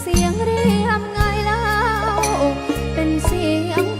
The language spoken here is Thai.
เสียงเรียมไงแล้วเป็นเสียง